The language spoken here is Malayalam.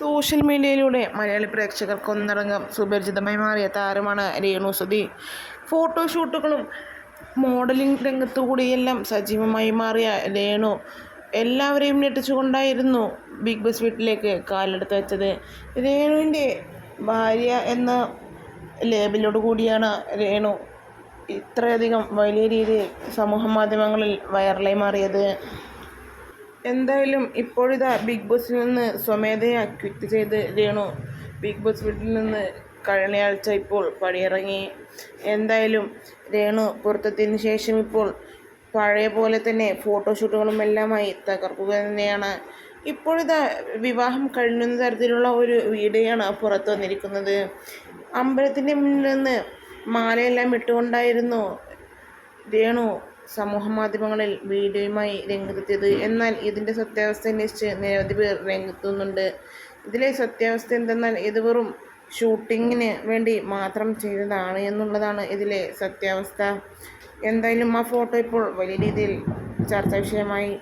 സോഷ്യൽ മീഡിയയിലൂടെ മലയാളി പ്രേക്ഷകർക്ക് ഒന്നടങ്കം സുപരിചിതമായി മാറിയ താരമാണ് രേണു സുധി. ഫോട്ടോഷൂട്ടുകളും മോഡലിംഗ് രംഗത്തുകൂടിയെല്ലാം സജീവമായി മാറിയ രേണു എല്ലാവരെയും ഞെട്ടിച്ചുകൊണ്ടായിരുന്നു ബിഗ് ബോസ് വീട്ടിലേക്ക് കാലെടുത്ത് വെച്ചത്. രേണുവിന്റെ ഭാര്യ എന്ന ലേബലോട് കൂടിയാണ് രേണു ഇത്രയധികം വലിയ രീതിയിൽ സമൂഹ മാധ്യമങ്ങളിൽ വൈറലായി മാറിയത്. എന്തായാലും ഇപ്പോഴിതാ ബിഗ് ബോസിൽ നിന്ന് സ്വമേധയാ ക്വിറ്റ് ചെയ്ത് രേണു ബിഗ് ബോസ് വീട്ടിൽ നിന്ന് കഴിഞ്ഞയാഴ്ച ഇപ്പോൾ പടിയിറങ്ങി. എന്തായാലും രേണു പുറത്തെത്തിയതിന് ശേഷം ഇപ്പോൾ പഴയ പോലെ തന്നെ ഫോട്ടോഷൂട്ടുകളും എല്ലാമായി തകർക്കുക തന്നെയാണ്. ഇപ്പോഴിതാ വിവാഹം കഴിഞ്ഞുന്ന തരത്തിലുള്ള ഒരു വീഡിയോയാണ് പുറത്ത് വന്നിരിക്കുന്നത്. അമ്പലത്തിന്റെ മുന്നിൽ നിന്ന് മാലയെല്ലാം ഇട്ടുകൊണ്ടായിരുന്നു രേണു സമൂഹ മാധ്യമങ്ങളിൽ വീഡിയോയുമായി രംഗത്തെത്തിയത്. എന്നാൽ ഇതിന്റെ സത്യാവസ്ഥ അന്വേഷിച്ച് നിരവധി പേർ രംഗത്തുന്നുണ്ട്. ഇതിലെ സത്യാവസ്ഥ എന്തെന്നാൽ ഇത് വെറും ഷൂട്ടിങ്ങിന് വേണ്ടി മാത്രം ചെയ്തതാണ് എന്നുള്ളതാണ് ഇതിലെ സത്യാവസ്ഥ. എന്തായാലും ആ ഫോട്ടോ ഇപ്പോൾ വലിയ രീതിയിൽ ചർച്ചാ വിഷയമായി